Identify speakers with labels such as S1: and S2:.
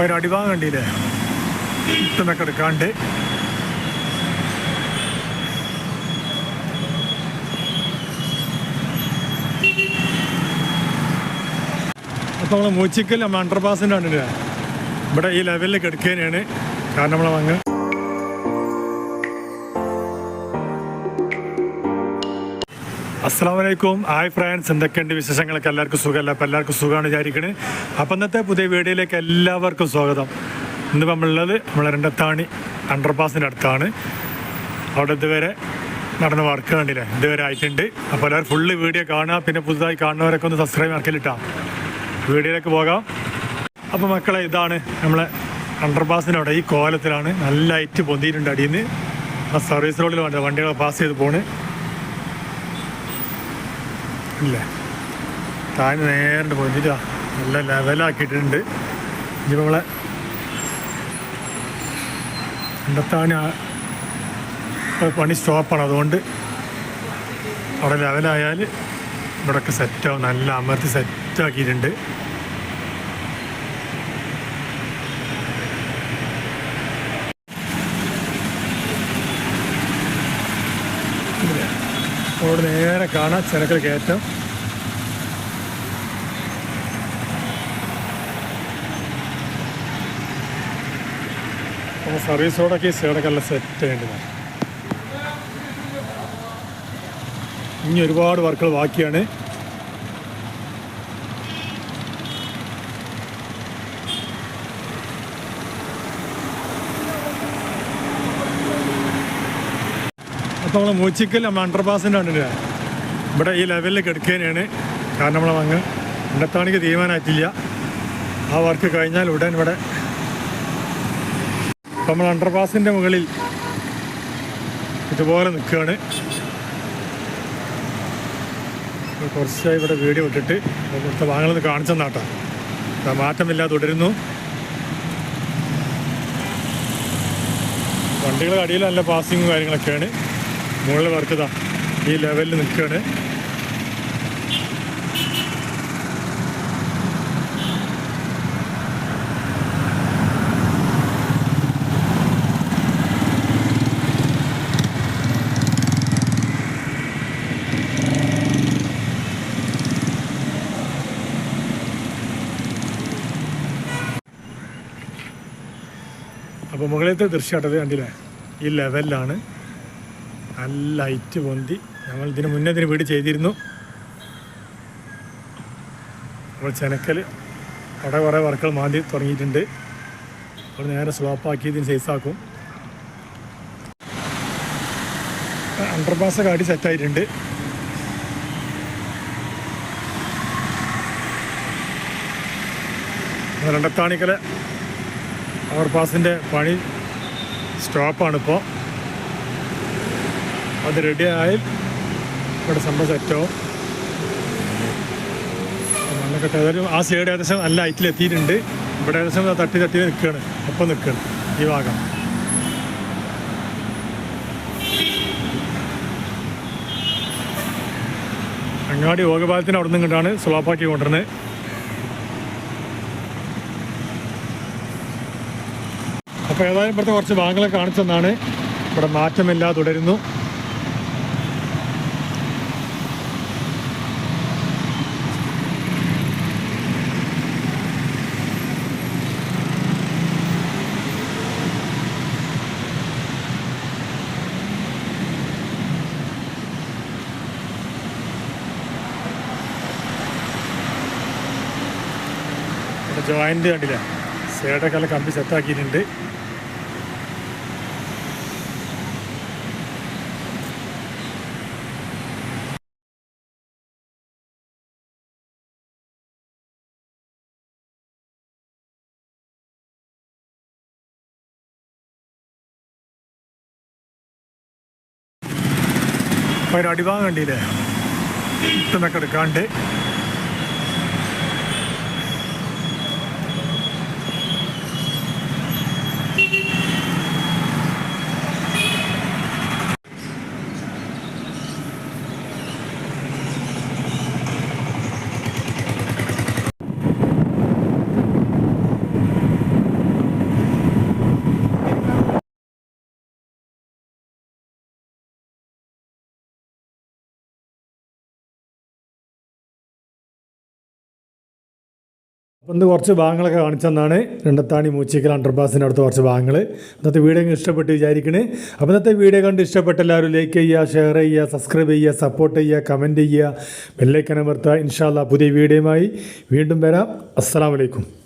S1: ഒരു അടിഭാഗം കണ്ടില്ലേ? ഇട്ടെന്നൊക്കെ എടുക്കാണ്ട് അപ്പോൾ നമ്മൾ മൂച്ചിക്കൽ നമ്മൾ കണ്ടില്ലേ? ഇവിടെ ഈ ലെവലിൽ എടുക്കാനാണ് കാരണം നമ്മൾ അസ്സാം വലൈക്കും ഹായ് ഫ്രണ്ട്സ് എന്തൊക്കെയുണ്ട് വിശേഷങ്ങളൊക്കെ? എല്ലാവർക്കും സുഖമല്ല? അപ്പോൾ എല്ലാവർക്കും സുഖമാണ് വിചാരിക്കണേ. അപ്പം ഇന്നത്തെ പുതിയ വീഡിയോയിലേക്ക് എല്ലാവർക്കും സ്വാഗതം. ഇന്ന് നമ്മളുള്ളത് നമ്മളെ രണ്ടത്താണി അണ്ടർപാസിന്റെ അടുത്താണ്. അവിടെ ഇതുവരെ നടന്ന വർക്ക് കണ്ടില്ലേ? ഇതുവരെ ആയിട്ടുണ്ട്. അപ്പോൾ എല്ലാവരും ഫുള്ള് വീഡിയോ കാണുക. പിന്നെ പുതുതായി കാണുന്നവരൊക്കെ ഒന്ന് സബ്സ്ക്രൈബ് ആക്കലിട്ടാ വീഡിയോയിലേക്ക് പോകാം. അപ്പോൾ മക്കളെ ഇതാണ് നമ്മളെ അണ്ടർപാസിനവിടെ ഈ കോലത്തിലാണ്. നല്ല ലൈറ്റ് പൊന്തിയിട്ടുണ്ട് അടിയിൽ നിന്ന് ആ സർവീസ് റോഡിൽ വേണ്ട വണ്ടികൾ പാസ് ചെയ്ത് പോണ്. ഇല്ലേ? താഴെ നേരിട്ട് പോയിട്ടാ നല്ല ലെവലാക്കിയിട്ടുണ്ട്. ഇനി നമ്മളെ ഇപ്പൊ പണി സ്റ്റോപ്പാണ്. അതുകൊണ്ട് അവിടെ ലെവലായാൽ ഇവിടെയൊക്കെ സെറ്റാവും നല്ല അമർത്തി സെറ്റാക്കിയിട്ടുണ്ട് അവിടെ നേരെ കാണാം ചിരക്കൽ കയറ്റം. അപ്പോൾ സർവീസ് റോഡൊക്കെ ഈ സൈഡൊക്കെ സെറ്റ് ചെയ്യേണ്ടതാണ് ഇനി ഒരുപാട് വർക്കുകൾ ബാക്കിയാണ്. അപ്പോൾ നമ്മൾ മൂച്ചിക്കൽ നമ്മൾ അണ്ടർപാസിന്റെ ഇവിടെ ഈ ലെവലിൽ കിടക്കുകയാണ് കാരണം നമ്മൾ അങ്ങ് ഇണ്ടത്താണിക്ക് തീരുമാനമായിട്ടില്ല ആ വർക്ക് കഴിഞ്ഞാൽ ഉടൻ ഇവിടെ നമ്മൾ അണ്ടർപാസിന്റെ മുകളിൽ ഇതുപോലെ നിൽക്കുകയാണ് കുറച്ചായി ഇവിടെ വീഡിയോ ഇട്ടിട്ട് ഇവിടുത്തെ വാങ്ങലൊന്ന് കാണിച്ചു തന്നാട്ടാ ആ മാറ്റമില്ലാതെ തുടരുന്നു. വണ്ടികളുടെ അടിയിലല്ല പാസിങ്ങും കാര്യങ്ങളൊക്കെയാണ്. മുകളിൽ വർക്കതാ ഈ ലെവലിൽ നിൽക്കുകയാണ്. അപ്പോൾ മുകളിലത്തെ ദൃശ്യമായിട്ടത് കണ്ടില്ലേ? ഈ ലെവലിലാണ് നല്ല ലൈറ്റ് പൊന്തി. ഞങ്ങൾ ഇതിന് മുന്നേ ഇതിന് വീട് ചെയ്തിരുന്നു. അപ്പോൾ ചെനക്കൽ അവിടെ കുറേ വർക്കുകൾ മാന്തി തുടങ്ങിയിട്ടുണ്ട്. അപ്പോൾ നേരെ സ്ലോപ്പാക്കി ഇതിന് സൈസാക്കും അണ്ടർപാസ് കാട്ടി സെറ്റായിട്ടുണ്ട് രണ്ടത്താണിക്കലെ ഓവർപാസിന്റെ പണി സ്റ്റോപ്പാണിപ്പോൾ അത് റെഡി ആയാൽ ഇവിടെ സംഭവം മണ്ണൊക്കെ ഏതായാലും ആ സൈഡ് ഏകദേശം നല്ല ഹൈറ്റിൽ എത്തിയിട്ടുണ്ട്. ഇവിടെ ഏകദേശം തട്ടി തട്ടി നിൽക്കുകയാണ് ഒപ്പം നിൽക്കുകയാണ് ഈ ഭാഗം. അങ്ങാടി യോഗപാലത്തിന് അവിടെ നിന്ന് കൊണ്ടാണ് സ്ലോപ്പാക്കി കൊണ്ടുവരുന്നത്. അപ്പോൾ ഏതായാലും ഇവിടുത്തെ കുറച്ച് ഭാഗങ്ങളെ കാണിച്ചെന്നാണ് ഇവിടെ മാറ്റമില്ലാതെ തുടരുന്നു. ജോയിന്റ് കണ്ടില്ല. സൈഡൊക്കെ നല്ല കമ്പി സെറ്റാക്കിയിട്ടുണ്ട് അപ്പോൾ അടിഭാഗം കണ്ടില്ലേ? ഇട്ടുന്നൊക്കെ എടുക്കാണ്ട്. ഒന്ന് കുറച്ച് ഭാഗങ്ങളൊക്കെ കാണിച്ചെന്നാണ് രണ്ടത്താണി മൂച്ചിക്കൽ അണ്ടർപാസിന്റെ അടുത്ത് കുറച്ച് ഭാഗങ്ങൾ. ഇന്നത്തെ വീഡിയോ ഇഷ്ടപ്പെട്ട് വിചാരിക്കണേ. അപ്പോൾ ഇന്നത്തെ വീഡിയോ കണ്ട് ഇഷ്ടപ്പെട്ട എല്ലാവരും ലൈക്ക് ചെയ്യുക ഷെയർ ചെയ്യുക സബ്സ്ക്രൈബ് ചെയ്യുക സപ്പോർട്ട് ചെയ്യുക കമന്റ് ചെയ്യുക. ബെല്ലൈക്കനം അമർത്തുക. ഇൻഷാല്ല പുതിയ വീഡിയോയുമായി വീണ്ടും വരാം. അസ്സാം വലൈക്കും